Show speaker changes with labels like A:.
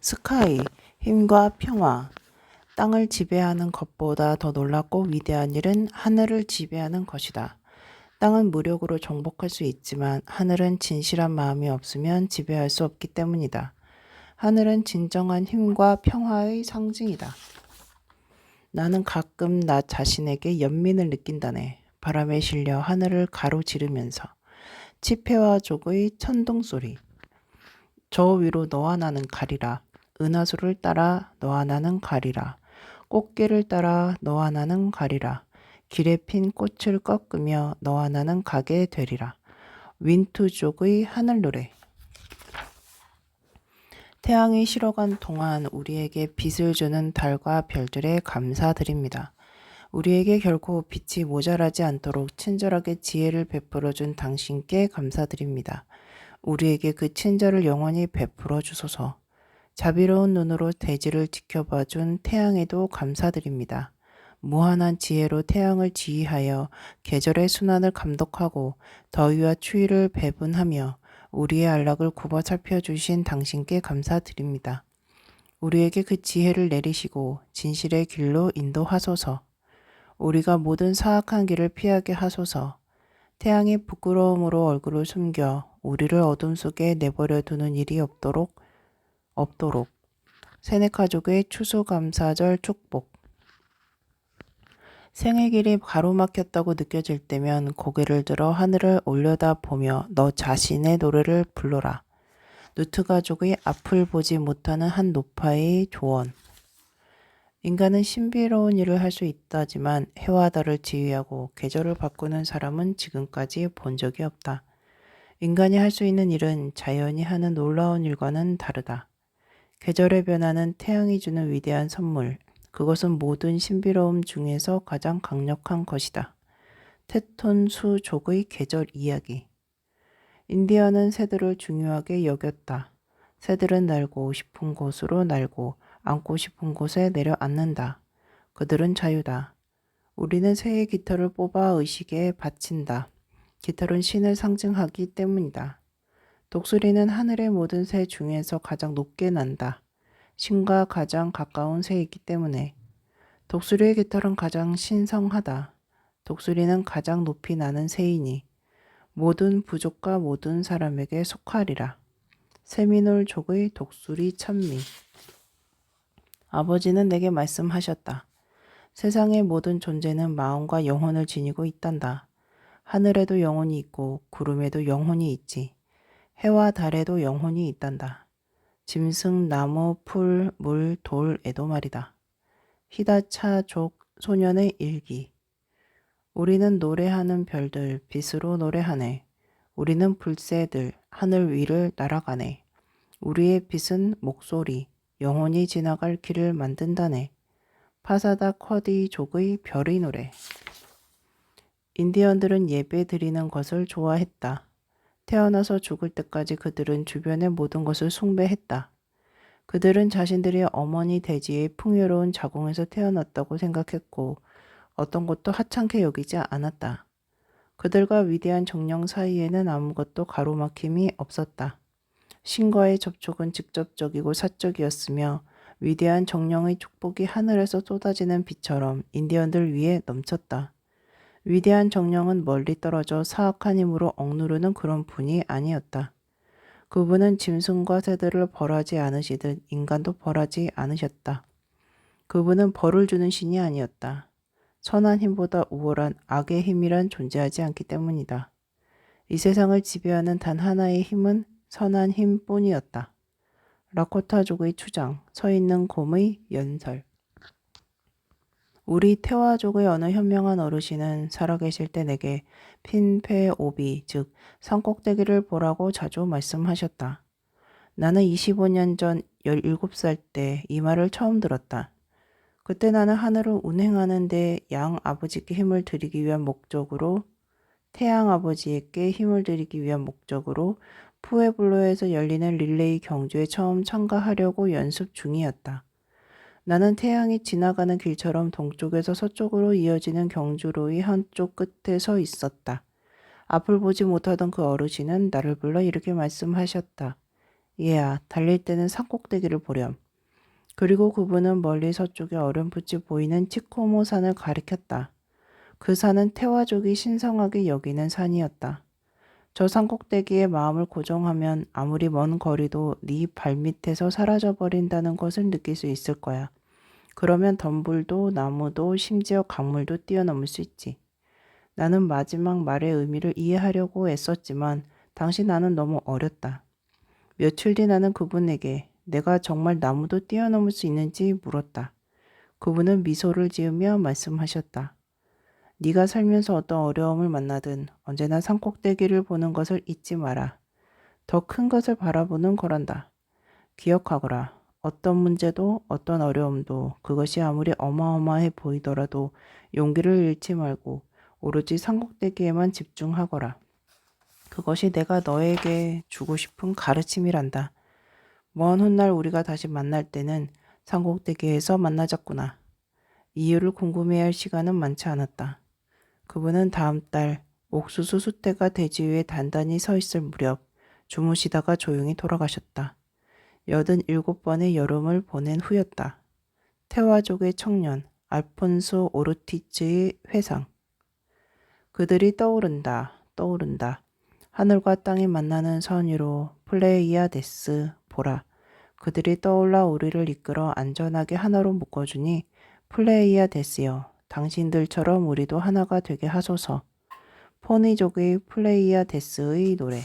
A: 스카이, 힘과 평화. 땅을 지배하는 것보다 더 놀랍고 위대한 일은 하늘을 지배하는 것이다. 땅은 무력으로 정복할 수 있지만 하늘은 진실한 마음이 없으면 지배할 수 없기 때문이다. 하늘은 진정한 힘과 평화의 상징이다. 나는 가끔 나 자신에게 연민을 느낀다네. 바람에 실려 하늘을 가로지르면서 치패와 족의 천둥 소리. 저 위로 너와 나는 가리라. 은하수를 따라 너와 나는 가리라. 꽃길을 따라 너와 나는 가리라. 길에 핀 꽃을 꺾으며 너와 나는 가게 되리라. 윈투족의 하늘 노래. 태양이 실어간 동안 우리에게 빛을 주는 달과 별들에 감사드립니다. 우리에게 결코 빛이 모자라지 않도록 친절하게 지혜를 베풀어 준 당신께 감사드립니다. 우리에게 그 친절을 영원히 베풀어 주소서. 자비로운 눈으로 대지를 지켜봐 준 태양에도 감사드립니다. 무한한 지혜로 태양을 지휘하여 계절의 순환을 감독하고 더위와 추위를 배분하며 우리의 안락을 굽어 살펴주신 당신께 감사드립니다. 우리에게 그 지혜를 내리시고 진실의 길로 인도하소서. 우리가 모든 사악한 길을 피하게 하소서. 태양이 부끄러움으로 얼굴을 숨겨 우리를 어둠 속에 내버려 두는 일이 없도록 없도록 세네카족의 추수감사절 축복 생애길이 가로막혔다고 느껴질 때면 고개를 들어 하늘을 올려다 보며 너 자신의 노래를 불러라. 누트 가족의 앞을 보지 못하는 한 노파의 조언. 인간은 신비로운 일을 할 수 있다지만 해와 달을 지휘하고 계절을 바꾸는 사람은 지금까지 본 적이 없다. 인간이 할 수 있는 일은 자연이 하는 놀라운 일과는 다르다. 계절의 변화는 태양이 주는 위대한 선물, 그것은 모든 신비로움 중에서 가장 강력한 것이다. 테톤수 족의 계절 이야기. 인디언은 새들을 중요하게 여겼다. 새들은 날고 싶은 곳으로 날고 앉고 싶은 곳에 내려앉는다. 그들은 자유다. 우리는 새의 깃털을 뽑아 의식에 바친다. 깃털은 신을 상징하기 때문이다. 독수리는 하늘의 모든 새 중에서 가장 높게 난다. 신과 가장 가까운 새이기 때문에 독수리의 깃털은 가장 신성하다. 독수리는 가장 높이 나는 새이니 모든 부족과 모든 사람에게 속하리라. 세미놀족의 독수리 찬미 아버지는 내게 말씀하셨다. 세상의 모든 존재는 마음과 영혼을 지니고 있단다. 하늘에도 영혼이 있고 구름에도 영혼이 있지. 해와 달에도 영혼이 있단다. 짐승, 나무, 풀, 물, 돌에도 말이다. 히다차족 소년의 일기. 우리는 노래하는 별들, 빛으로 노래하네. 우리는 불새들, 하늘 위를 날아가네. 우리의 빛은 목소리, 영혼이 지나갈 길을 만든다네. 파사다 쿼디족의 별의 노래. 인디언들은 예배 드리는 것을 좋아했다. 태어나서 죽을 때까지 그들은 주변의 모든 것을 숭배했다. 그들은 자신들이 어머니 대지의 풍요로운 자궁에서 태어났다고 생각했고 어떤 것도 하찮게 여기지 않았다. 그들과 위대한 정령 사이에는 아무것도 가로막힘이 없었다. 신과의 접촉은 직접적이고 사적이었으며 위대한 정령의 축복이 하늘에서 쏟아지는 비처럼 인디언들 위에 넘쳤다. 위대한 정령은 멀리 떨어져 사악한 힘으로 억누르는 그런 분이 아니었다. 그분은 짐승과 새들을 벌하지 않으시듯 인간도 벌하지 않으셨다. 그분은 벌을 주는 신이 아니었다. 선한 힘보다 우월한 악의 힘이란 존재하지 않기 때문이다. 이 세상을 지배하는 단 하나의 힘은 선한 힘 뿐이었다. 라코타족의 추장, 서 있는 곰의 연설. 우리 태화족의 어느 현명한 어르신은 살아계실 때 내게 핀페오비, 즉 산꼭대기를 보라고 자주 말씀하셨다. 나는 25년 전 17살 때 이 말을 처음 들었다. 그때 나는 하늘을 운행하는데 양 아버지께 힘을 드리기 위한 목적으로 태양 아버지에게 힘을 드리기 위한 목적으로 푸에블로에서 열리는 릴레이 경주에 처음 참가하려고 연습 중이었다. 나는 태양이 지나가는 길처럼 동쪽에서 서쪽으로 이어지는 경주로의 한쪽 끝에 서 있었다. 앞을 보지 못하던 그 어르신은 나를 불러 이렇게 말씀하셨다. 얘야, 달릴 때는 산꼭대기를 보렴. 그리고 그분은 멀리 서쪽에 어렴풋이 보이는 치코모 산을 가리켰다. 그 산은 태화족이 신성하게 여기는 산이었다. 저 산꼭대기에 마음을 고정하면 아무리 먼 거리도 네 발밑에서 사라져 버린다는 것을 느낄 수 있을 거야. 그러면 덤불도 나무도 심지어 강물도 뛰어넘을 수 있지. 나는 마지막 말의 의미를 이해하려고 애썼지만 당시 나는 너무 어렸다. 며칠 뒤 나는 그분에게 내가 정말 나무도 뛰어넘을 수 있는지 물었다. 그분은 미소를 지으며 말씀하셨다. 네가 살면서 어떤 어려움을 만나든 언제나 산꼭대기를 보는 것을 잊지 마라. 더 큰 것을 바라보는 거란다. 기억하거라. 어떤 문제도 어떤 어려움도 그것이 아무리 어마어마해 보이더라도 용기를 잃지 말고 오로지 산꼭대기에만 집중하거라. 그것이 내가 너에게 주고 싶은 가르침이란다. 먼 훗날 우리가 다시 만날 때는 산꼭대기에서 만나자꾸나. 이유를 궁금해할 시간은 많지 않았다. 그분은 다음 달 옥수수 숫대가 대지 위에 단단히 서 있을 무렵 주무시다가 조용히 돌아가셨다. 여든 일곱 번의 여름을 보낸 후였다. 태화족의 청년 알폰소 오르티츠의 회상. 그들이 떠오른다, 떠오른다. 하늘과 땅이 만나는 선 위로 플레이아데스 보라. 그들이 떠올라 우리를 이끌어 안전하게 하나로 묶어주니 플레이아데스여. 당신들처럼 우리도 하나가 되게 하소서. 포니족의 플레이아데스의 노래.